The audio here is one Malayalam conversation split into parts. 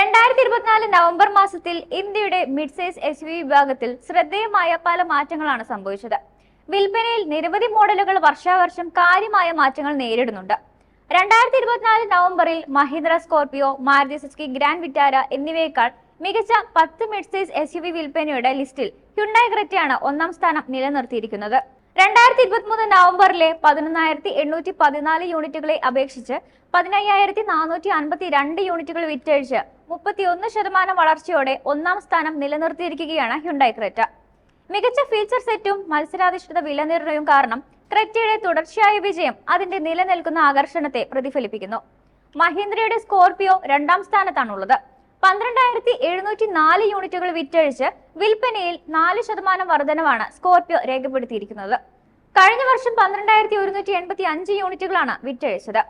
രണ്ടായിരത്തി ഇരുപത്തിനാല് നവംബർ മാസത്തിൽ ഇന്ത്യയുടെ മിഡ് സൈസ് എസ് യു വിഭാഗത്തിൽ ശ്രദ്ധേയമായ പല മാറ്റങ്ങളാണ് സംഭവിച്ചത്. വിൽപ്പനയിൽ നിരവധി മോഡലുകൾ വർഷാവർഷം കാര്യമായ മാറ്റങ്ങൾ നേരിടുന്നുണ്ട്. രണ്ടായിരത്തി ഇരുപത്തിനാല് നവംബറിൽ Mahindra Scorpio Maruti Suzuki Grand Vitara എന്നിവയേക്കാൾ മികച്ച പത്ത് mid size S U V വിൽപ്പനയുടെ ലിസ്റ്റിൽ ഹ്യുണ്ടായ് ക്രെറ്റയാണ് ഒന്നാം സ്ഥാനം നിലനിർത്തിയിരിക്കുന്നത്. രണ്ടായിരത്തി ഇരുപത്തിമൂന്ന് നവംബറിലെ പതിനൊന്നായിരത്തി എണ്ണൂറ്റി പതിനാല് യൂണിറ്റുകളെ അപേക്ഷിച്ച് പതിനയ്യായിരത്തി നാനൂറ്റി അൻപത്തി രണ്ട് യൂണിറ്റുകൾ വിറ്റഴിച്ച് മുപ്പത്തിയൊന്ന് ശതമാനം വളർച്ചയോടെ ഒന്നാം സ്ഥാനം നിലനിർത്തിയിരിക്കുകയാണ് ഹ്യുണ്ടായി ക്രെറ്റ. മികച്ച ഫീച്ചർ സെറ്റും മത്സരാധിഷ്ഠിത വില നിർണയവും കാരണം ക്രെറ്റയുടെ തുടർച്ചയായ വിജയം അതിന്റെ നിലനിൽക്കുന്ന ആകർഷണത്തെ പ്രതിഫലിപ്പിക്കുന്നു. മഹീന്ദ്രയുടെ സ്കോർപിയോ രണ്ടാം സ്ഥാനത്താണുള്ളത്. പന്ത്രണ്ടായിരത്തി എഴുന്നൂറ്റി നാല് യൂണിറ്റുകൾ വിറ്റഴിച്ച് വിൽപ്പനയിൽ നാല് ശതമാനം വർധനവാണ് സ്കോർപിയോ രേഖപ്പെടുത്തിയിരിക്കുന്നത്. കഴിഞ്ഞ വർഷം പന്ത്രണ്ടായിരത്തി ഒരുന്നൂറ്റി എൺപത്തി അഞ്ച് യൂണിറ്റുകളാണ് വിറ്റഴിച്ചത്.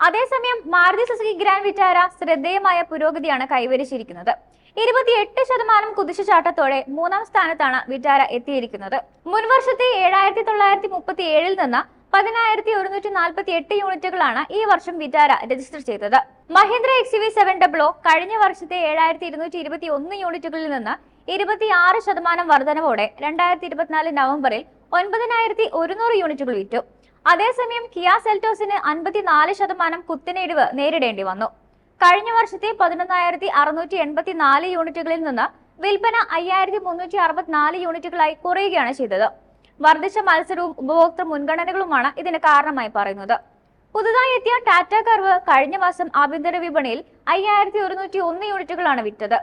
അതേസമയം മാരുതി സുസുക്കി ഗ്രാൻഡ് വിറ്റാര ശ്രദ്ധേയമായ പുരോഗതിയാണ് കൈവരിച്ചിരിക്കുന്നത്. ഇരുപത്തിയെട്ട് ശതമാനം കുതിച്ചുചാട്ടത്തോടെ മൂന്നാം സ്ഥാനത്താണ് വിറ്റാര എത്തിയിരിക്കുന്നത്. മുൻവർഷത്തെ ഏഴായിരത്തി തൊള്ളായിരത്തി മുപ്പത്തി ഏഴിൽ നിന്ന് പതിനായിരത്തി ഒരുന്നൂറ്റി നാൽപ്പത്തി എട്ട് യൂണിറ്റുകളാണ് ഈ വർഷം വിറ്റാര രജിസ്റ്റർ ചെയ്തത്. Mahindra X V seven double O കഴിഞ്ഞ വർഷത്തെ ഏഴായിരത്തി ഇരുന്നൂറ്റി ഇരുപത്തി ഒന്ന് യൂണിറ്റുകളിൽ നിന്ന് ഇരുപത്തിയാറ് ശതമാനം വർധനവോടെ രണ്ടായിരത്തി ഇരുപത്തിനാല് നവംബറിൽ ഒൻപതിനായിരത്തി ഒരുന്നൂറ് യൂണിറ്റുകൾ വിറ്റു. അതേസമയം കിയ സെൽറ്റോസിന് അൻപത്തിനാല് ശതമാനം കുത്തനെ ഇടിവ് നേരിടേണ്ടി വന്നു. കഴിഞ്ഞ വർഷത്തെ പതിനൊന്നായിരത്തി അറുന്നൂറ്റി എൺപത്തി നാല് യൂണിറ്റുകളിൽ നിന്ന് വിൽപ്പന അയ്യായിരത്തി മുന്നൂറ്റി അറുപത്തിനാല് യൂണിറ്റുകളായി കുറയുകയാണ് ചെയ്തത്. വർദ്ധിച്ച മത്സരവും ഉപഭോക്തൃ മുൻഗണനകളുമാണ് ഇതിന് കാരണമായി പറയുന്നത്. പുതുതായി എത്തിയ ടാറ്റ കർവ് കഴിഞ്ഞ മാസം ആഭ്യന്തര വിപണിയിൽ അയ്യായിരത്തി ഒരുന്നൂറ്റി ഒന്ന് യൂണിറ്റുകളാണ് വിറ്റത്.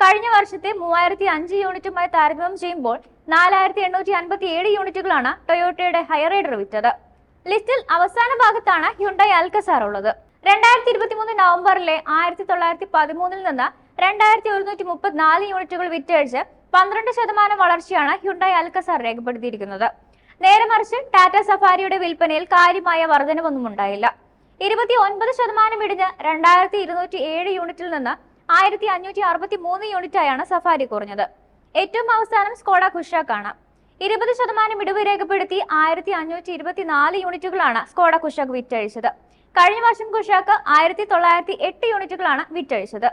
കഴിഞ്ഞ വർഷത്തെ മൂവായിരത്തി അഞ്ച് യൂണിറ്റുമായി താരതമ്യം ചെയ്യുമ്പോൾ നാലായിരത്തി എണ്ണൂറ്റി അൻപത്തി ഏഴ് യൂണിറ്റുകളാണ് ടൊയോട്ടയുടെ ഹൈറൈഡർ വിറ്റത്. ലിസ്റ്റിൽ അവസാന ഭാഗത്താണ് ഹ്യുണ്ടായി അൽക്കസാർ ഉള്ളത്. രണ്ടായിരത്തി ഇരുപത്തി മൂന്ന് നവംബറിലെ ആയിരത്തി തൊള്ളായിരത്തി പതിമൂന്നിൽ നിന്ന് രണ്ടായിരത്തി ഒരുന്നൂറ്റി മുപ്പത്തിനാല് യൂണിറ്റുകൾ വിറ്റഴിച്ച് പന്ത്രണ്ട് ശതമാനം വളർച്ചയാണ് ഹ്യുണ്ടായി അൽക്കസാർ രേഖപ്പെടുത്തിയിരിക്കുന്നത്. നേരെ മറിച്ച് ടാറ്റ സഫാരിയുടെ വിൽപ്പനയിൽ കാര്യമായ വർധനവൊന്നും ഉണ്ടായില്ല. ഇരുപത്തി ഒൻപത് ശതമാനം ഇടിഞ്ഞ് രണ്ടായിരത്തി ഇരുന്നൂറ്റി ഏഴ് യൂണിറ്റിൽ നിന്ന് ആയിരത്തി അഞ്ഞൂറ്റി അറുപത്തി മൂന്ന് യൂണിറ്റായാണ് സഫാരി കുറഞ്ഞത്. ഏറ്റവും അവസാനം സ്കോഡ കുഷാക്കാണ് ഇരുപത് ശതമാനം ഇടിവ് രേഖപ്പെടുത്തി ആയിരത്തി അഞ്ഞൂറ്റി ഇരുപത്തിനാല് യൂണിറ്റുകളാണ് സ്കോഡ കുഷാക്ക് വിറ്റഴിച്ചത്. കഴിഞ്ഞ വർഷം കുഷാക്ക് ആയിരത്തി തൊള്ളായിരത്തി എട്ട് യൂണിറ്റുകളാണ് വിറ്റഴിച്ചത്.